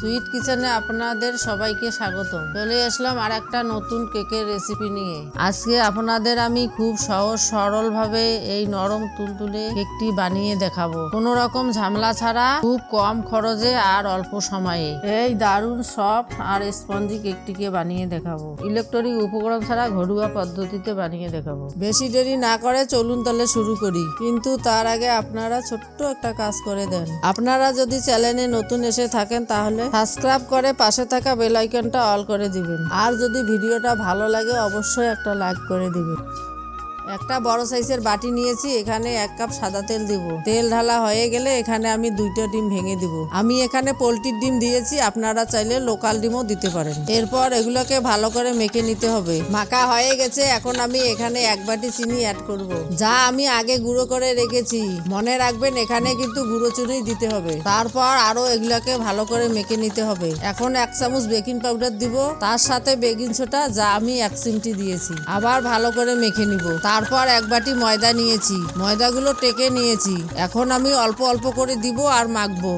Sweet কিচেনে আপনাদের সবাইকে স্বাগত চলে আসলাম আর একটা নতুন কেকের রেসিপি নিয়ে। আজকে আপনাদের আমি খুব সহজ সরল ভাবে এই নরম তুলতুলে কেকটি বানিয়ে দেখাবো। কোনো রকম ঝামেলা ছাড়া, খুব কম খরচে আর অল্প সময়ে। এই দারুণ সফট আর স্পঞ্জি কেকটিকে বানিয়ে দেখাবো। ইলেকট্রনিক উপকরণ ছাড়া ঘরোয়া পদ্ধতিতে বানিয়ে দেখাবো। বেশি দেরি না করে চলুন তাহলে শুরু করি। কিন্তু তার আগে আপনারা ছোট্ট একটা কাজ করে দেন। আপনারা যদি চ্যানেলে নতুন এসে থাকেন তাহলে সাবস্ক্রাইব করে পাশে থাকা বেল আইকনটা অল করে দিবেন। আর যদি ভিডিওটা ভালো লাগে, অবশ্যই একটা লাইক করে দিবেন। একটা বড় সাইজের বাটি নিয়েছি, এখানে এক কাপ সাদা তেল দিব। তেল ঢালা হয়ে গেলে এখানে আমি দুইটা ডিম ভেঙে দিব। আমি এখানে পোলট্রির ডিম দিয়েছি, আপনারা চাইলে লোকাল ডিমও দিতে পারেন। এরপর এগুলোকে ভালো করে মেখে নিতে হবে। মাখা হয়ে গেছে, এখন আমি এখানে এক বাটি চিনি অ্যাড করব। যা আমি আগে গুঁড়ো করে রেখেছি। মনে রাখবেন, এখানে কিন্তু গুঁড়ো চিনি দিতে হবে। তারপর আরও এগুলাকে ভালো করে মেখে নিতে হবে। এখন এক চামচ বেকিং পাউডার দিব। তার সাথে বেকিং সোডা, যা আমি এক চিমটি দিয়েছি। আবার ভালো করে মেখে নিব। তারপর এক বাটি ময়দা নিয়েছি। ময়দাগুলো টেকে নিয়েছি। এখন আমি অল্প অল্প করে দিব আর মাখবো।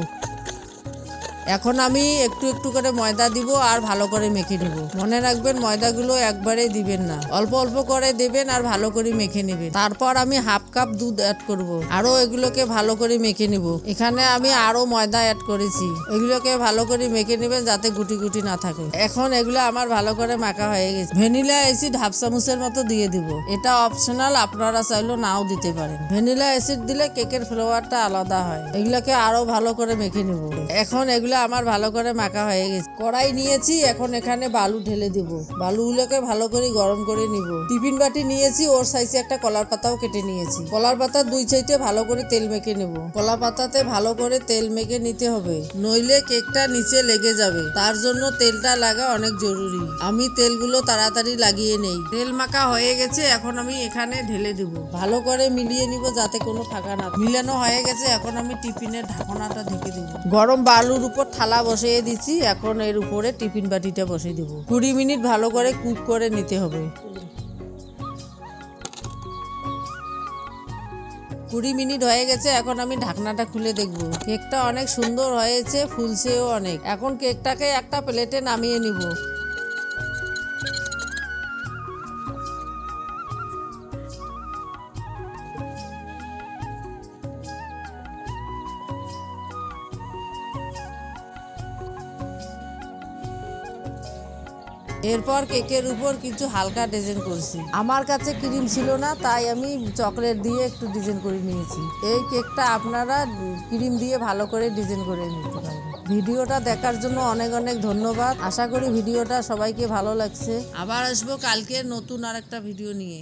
এখন আমি একটু একটু করে ময়দা দিব আর ভালো করে মেখে নিব। মনে রাখবেন ময়দাগুলো একবারে দিবেন না। অল্প অল্প করে দেবেন আর ভালো করে মেখে নেবেন। তারপর আমি হাফ কাপ দুধ অ্যাড করব। আরও এগুলোকে ভালো করে মেখে নিব। এখানে আমি আরও ময়দা অ্যাড করেছি। এগুলোকে ভালো করে মেখে নেবেন যাতে গুটি গুটি না থাকে। এখন এগুলো আমার ভালো করে মাখা হয়ে গেছে। ভ্যানিলা অ্যাসিড হাফ চামচের মতো দিয়ে দিব। এটা অপশনাল, আপনারা চাইলেও নাও দিতে পারেন। ভ্যানিলা অ্যাসিড দিলে কেকের ফ্লেভারটা আলাদা হয়। এগুলোকে আরও ভালো করে মেখে নিব। এখন এগুলো আমার ভালো করে মাখা হয়ে গেছে। কড়াই নিয়েছি, এখন এখানে বালু ঢেলে দিব। বালুগুলোকে ভালো করে গরম করে নিব। টিফিন বাটি নিয়েছি, ওর সাইজে একটা কলার পাতাও কেটে নিয়েছি। কলার পাতার দুই সাইডে ভালো করে তেল মেখে নেব। কলা পাতাতে ভালো করে তেল মেখে নিতে হবে। নইলে কেকটা নিচে লেগে যাবে। তার জন্য তেলটা লাগা অনেক জরুরি। আমি তেলগুলো তাড়াতাড়ি লাগিয়ে নেই। তেল মাখা হয়ে গেছে, এখন আমি এখানে ঢেলে দিব। ভালো করে মিলিয়ে নিব যাতে কোনো ফাঁকা না মিলানো হয়ে গেছে, এখন আমি টিফিনের ঢাকনাটা ঢেকে দিব। গরম বালুর উপর থালা বসিয়ে দিচ্ছি, এখন এর উপরে টিফিন বাটিটা বসিয়ে দেবো। কুড়ি মিনিট ভালো করে কুক করে নিতে হবে। কুড়ি মিনিট হয়ে গেছে, এখন আমি ঢাকনাটা খুলে দেখব। কেকটা অনেক সুন্দর হয়েছে, ফুলছেও অনেক। এখন কেকটাকে একটা প্লেটে নামিয়ে নিব। এরপর কেকের উপর কিছু হালকা ডিজাইন করছি। আমার কাছে ক্রিম ছিল না, তাই আমি চকলেট দিয়ে একটু ডিজাইন করে নিয়েছি। এই কেকটা আপনারা ক্রিম দিয়ে ভালো করে ডিজাইন করে নিতে পারবেন। ভিডিওটা দেখার জন্য অনেক অনেক ধন্যবাদ। আশা করি ভিডিওটা সবাইকে ভালো লাগছে। আবার আসব কালকে নতুন আর একটা ভিডিও নিয়ে।